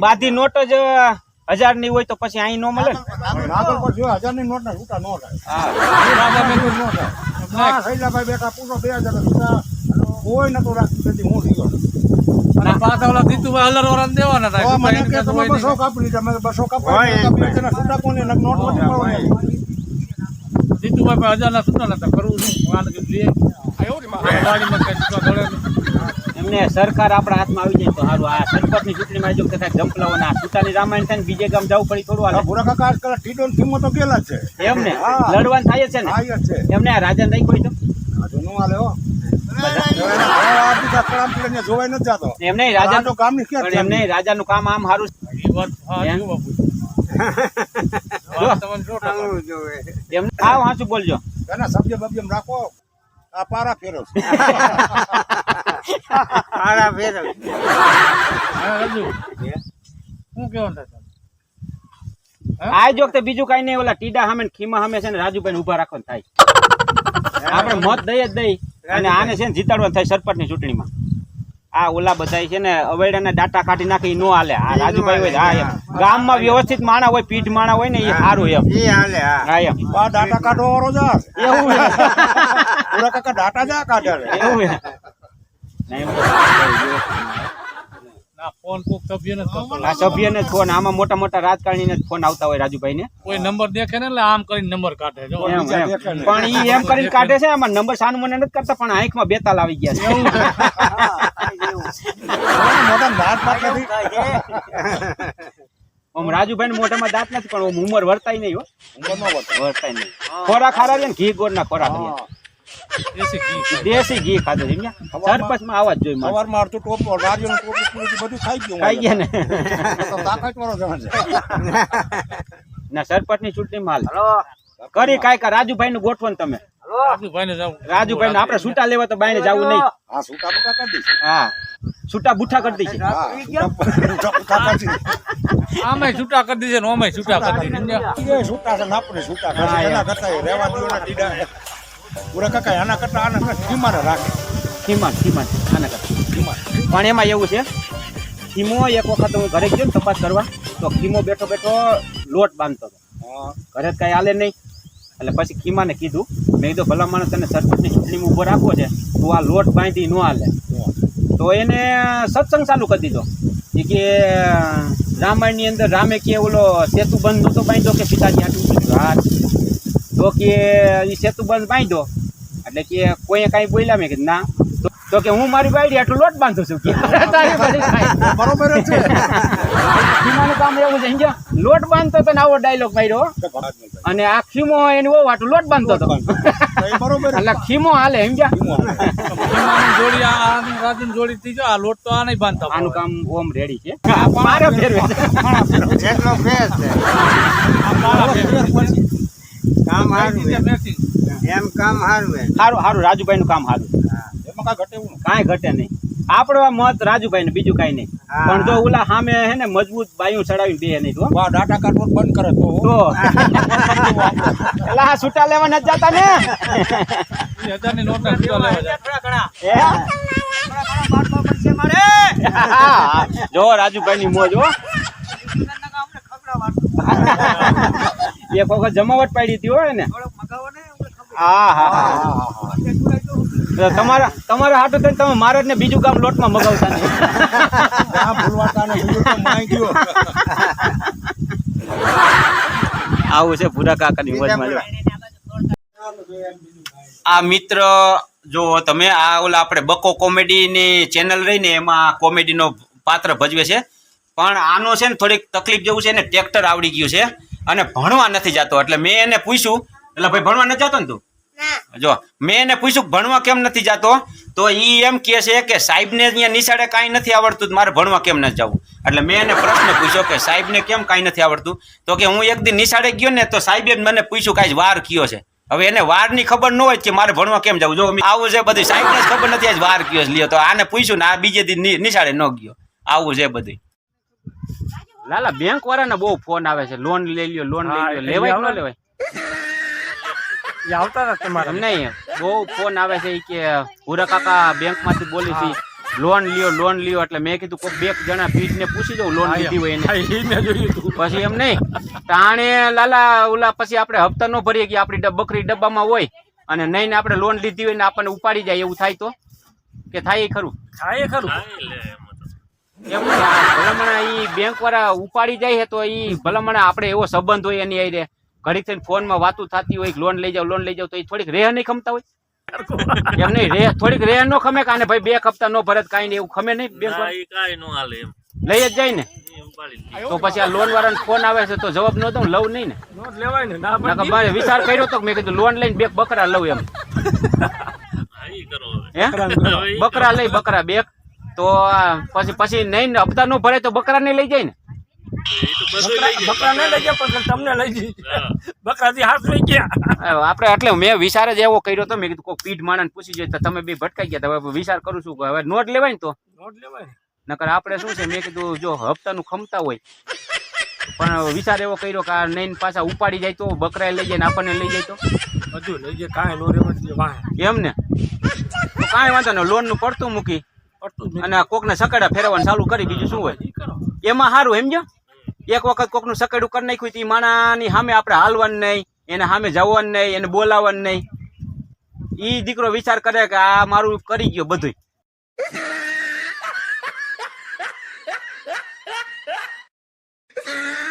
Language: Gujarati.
બાધી. નોટ જ હજારની હોય તો પછી અહીં નો મળે? ને નાગલ પર જો હજારની નોટ ના છૂટા નો થાય. હા. નો થાય. ના શૈલાભાઈ બેઠા પૂરો બે હજાર કોઈ નતો રાખતું હું થયો. અને પાછા ઓલા જીતુભાઈ હલર વાળાને દેવાના હતા. મને કે તમે બસો કાપી લીધા. બસો કાપી. છૂટા કોને? નોટ નથી મળવાની. જીતુભાઈ હજાર ના છૂટા નતા. કરવું શું? લે. એમને સરકાર આપણા હાથમાં આવી જાય તો સારું. આ સરપંચની ચૂંટણીમાં જો કદાચ જંપલાવો સુતાની રામાયણ થાય ને બીજે ગામ જવું પડી થોડું હાલે. ભૂરા કાકા આજકાલ ટીડો થીમો તો ગયેલા છે. એમને? લડવાનું થાય છે ને? એમને આ રાજા તો? હાલે હો. રાજાનું કામ આમ સારું. એમને આવ હાચું બોલજો. એના સબ્જે બબ્જેમ રાખો. આ પારા ફેરવ હા, રાજુ. શું તારે? આ જો બીજું કઈ નહીં ઓલા ટીડા સામે ખીમા સામે છે ને રાજુભાઈ ઊભા રાખવાનું થાય. આપણે મત દઈએ જ દઈ અને આને છે ને જીતાડવાનું થાય સરપંચની ચૂંટણીમાં. આ ઓલા બધા છે ને અવેડાના ડાટા કાઢી નાખી નો હાલે. આ રાજુભાઈ હોય હા એમ. ગામમાં વ્યવસ્થિત માણા હોય પીઠ માણા હોય ને એ સારું એમ. હા. એમ. ડાટા કાઢો વાળો જા એવું. પૂરા કાકા ડાટા જા કાઢે. એવું ના, ફોન આમાં મોટા મોટા રાજકારણીને ને ફોન આવતા હોય રાજુભાઈ ને કોઈ નંબર દેખે ને એટલે આમ કરીને નંબર કાઢે. પણ ઈ એમ કરીને કાઢે છે આમાં નંબર સાનું મને નથી કરતા પણ આંખમાં બેતાલ આવી ગયા છે. મોટા દાંત બાત નથી આમ રાજુભાઈ ને મોઢામાં દાંત નથી પણ ઉમર ઉંમર વર્તાય નહીં હો. ઉંમરનો વધ. વર્તાય નહીં. ખોરાક ખારા છે ને ઘી ગોળ ના ખોરાક છે. દેશી ઘી ખાધું છે સમજ્યા સરપંચમાં આવા જ જોઈ સવારમાં અડધું ટોપ નારિયેળનું નું ટોપ બધું ખાઈ ગયું ખાઈ ગયા ને. તાકાત વાળો જણ છે. ના સરપંચની ચૂંટણી માલ. કરી કાંઈ કા રાજુભાઈ નું ગોઠવણ તમે રાજુભાઈ ને આપણે છૂટા લેવા તો બાઈને જવું નહીં. હા છૂટા બૂટા કરી દઈશ. હા છૂટા બુઠા કરી દઈશું. હા છૂટા છૂટા કરી દીધે ને ઓમેય છૂટા કરી દીધે. છૂટા છે ને આપણે છૂટા કરતા રહેવા ને ટીડા. પૂરા કાકા આના કરતા આને ખીમાને રાખે. ખીમાન ખીમાન આના કરતા. ખીમા. પણ એમાં એવું છે ખીમો એક વખત હું ઘરે ગયો ને તપાસ કરવા તો ખીમો બેઠો બેઠો લોટ બાંધતો હતો. ઘરે કઈ હાલે નહીં. એટલે પછી ખીમાને કીધું મેં કીધું ભલા માણસ તને સરપંચની ચૂંટણીમાં ઉપર રાખવો છે તું આ લોટ બાંધી ન હાલે. તો એને સત્સંગ ચાલુ કરી દીધો. એ કે રામાયણની અંદર રામે કે ઓલો સેતુ બંધ નહોતો બાંધ્યો કે સીતાજી આટલું હા તો કે એ સેતુ બંધ બાંધ્યો એટલે કે કોઈએ કાંઈ બોલ્યા મેં કે ના. તો- કે હું મારી બાયડી આટલું લોટ બાંધું છું બધી. બરોબર છે. ખીમાનું કામ એવું છે સમજો લોટ બાંધતો તો આવો ડાયલોગ માર્યો. અને આ ખીમો એની બહુ આટલું લોટ બાંધતો હતો. એટલે ખીમો હાલે સમજ્યા? ખીમો ખીમાની જોડી આ જોડી થઈ જો આ લોટ તો આ નહીં બાંધતો આનું કામ ઓમ રેડી છે. મારે ફેરવે. છે. ફેરવે. મેચિંગ એમ કામ સારું સારું રાજુભાઈ નું કામ સારું એમાં કાંઈ ઘટે એવું કાંઈ ઘટે નહીં. આપણો મત રાજુભાઈ ને બીજું કાંઈ નહીં. પણ જો ઓલા સામે હે ને મજબૂત બાયું ચડાવી બે નહીં તો વાહ, ડાટા કાઢવાનું બંધ કરે તો તો. એલા આ છૂટા લેવા નથી જતા ને. હજારની નોટ છૂટા લેવા જાય. હે? જો રાજુભાઈ ની મોજ હો. એક વખત જમાવટ પાડી હતી હોય ને. હા હા તમારા તમારા હાટું થઈને તમે મારે ને બીજું કામ લોટમાં મગાવતા. આવું છે ભૂરા કાકાની મોજમાં. આ મિત્ર જો તમે આ ઓલા આપણે બકો કોમેડીની ચેનલ રહીને એમાં કોમેડીનો પાત્ર ભજવે છે. પણ આનો છે ને થોડીક તકલીફ જેવું છે ને ટ્રેક્ટર આવડી ગયું છે. અને ભણવા નથી જતો. એટલે મેં એને પૂછ્યું એટલે ભાઈ ભણવા નથી જતો ને તું? જો મેં એને પૂછ્યું ભણવા કેમ નથી જતો? તો એ એમ કહે છે કે સાહેબને અહીંયા નિશાળે કાંઈ નથી આવડતું મારે ભણવા કેમ નથી જવું. એટલે મેં એને પ્રશ્ન પૂછ્યો કે સાહેબને કેમ કાંઈ નથી આવડતું? તો કે હું એક દિન નિશાળે ગયો ને તો સાહેબે મને પૂછ્યું કાંઈ વાર કયો છે? હવે એને વારની ખબર ન હોય કે મારે ભણવા કેમ જવું. જો આવું છે બધી સાહેબને ને ખબર નથી આજ વાર કયો છે. લ્યો તો આને પૂછ્યું ને આ બીજે દિન નિશાળે ન ગયો. આવું છે બધું લાલા બેંક વાળાના બહુ ફોન આવે છે. લોન લઈ લ્યો લોન લઈ લ્યો. લેવાય ન લેવાય. આવતા હતા તમારે? નહીં. બહુ ફોન આવે છે કે ભૂરા કાકા બેંકમાંથી બોલી છે લોન લ્યો લોન લ્યો. એટલે મેં કીધું કોઈ બે જણા પીઠને પૂછી દઉં લોન લીધી હોય એને. પછી એમ નહીં. તાણે લાલા ઓલા પછી આપણે હપ્તા નો ભરીએ કે આપણી બકરી ડબ્બામાં હોય અને નહીં ને આપણે લોન લીધી હોય ને આપણને ઉપાડી જાય એવું થાય તો? કે થાય ખરું? થાય ખરું. ભલામણ ઈ બેંક વાળા ઉપાડી જાય છે તો ઈ ભલામણ આપણે એવો સંબંધ હોય એની રે ઘડીક થઈને ફોનમાં વાતું થતી હોય લોન લઈ જાવ લોન લઈ જાવ તો એ થોડીક રેહ નહીં ખમતા હોય. એમ નહીં રેહ થોડીક રેહ નો ખમે કાને ભાઈ બે હપ્તા નો ભરત કાઈ નહીં એવું ખમે નહીં બેંક વાળા? ઈ નો હાલે એમ. લઈ જ જાય ને. તો પછી આ લોન વાળાનો ફોન આવે છે તો જવાબ ન દઉં લઉં નહીં ને. નોટ લેવાય ને ના મારે વિચાર કર્યો તો મેં કીધું લોન લઈને બે બકરા લઉં એમ. બકરા લઈ બકરા બે તો પછી પછી નહીં ને હપ્તા નો ભરે તો બકરા ને લઈ જાય ને? આપડે લઈ જાય. બકરા નહીં લઈ ગયા પણ તમને લઈ જઈ બકરાથી હાથ લઈ ગયા. આપણે એટલે મેં વિચાર જ એવો કર્યો તો મેં કીધું કોઈ પીઠ માણસ પૂછી જાય તો તમે બે ભટકાઈ ગયા તો હવે વિચાર કરું છું હવે નોટ લેવાય ને તો? નોટ લેવાય નકર આપણે શું છે મેં કીધું જો હપ્તાનું ખમતા હોય પણ વિચાર એવો કર્યો કે આ નહીં પાછા ઉપાડી જાય તો બકરા લઈ જાય ને આપણને લઈ જાય તો? બધું લઈ જાય કાંઈ નો રેવા દે એમ ને? કાંઈ વાંધો નહીં લોનનું પડતું મૂકી. અને કોકને સકડા ફેરવાનું ચાલુ કરી બીજું શું હોય? એમાં સારું એમ એક વખત કોકનું સકડું કરી નાખ્યું એ માણાની સામે આપણે હાલવાનું નહીં, એને સામે જવાનું નહીં, એને બોલાવવાનું નહીં. એ દીકરો વિચાર કરે કે આ મારું કરી ગયો બધું Ah!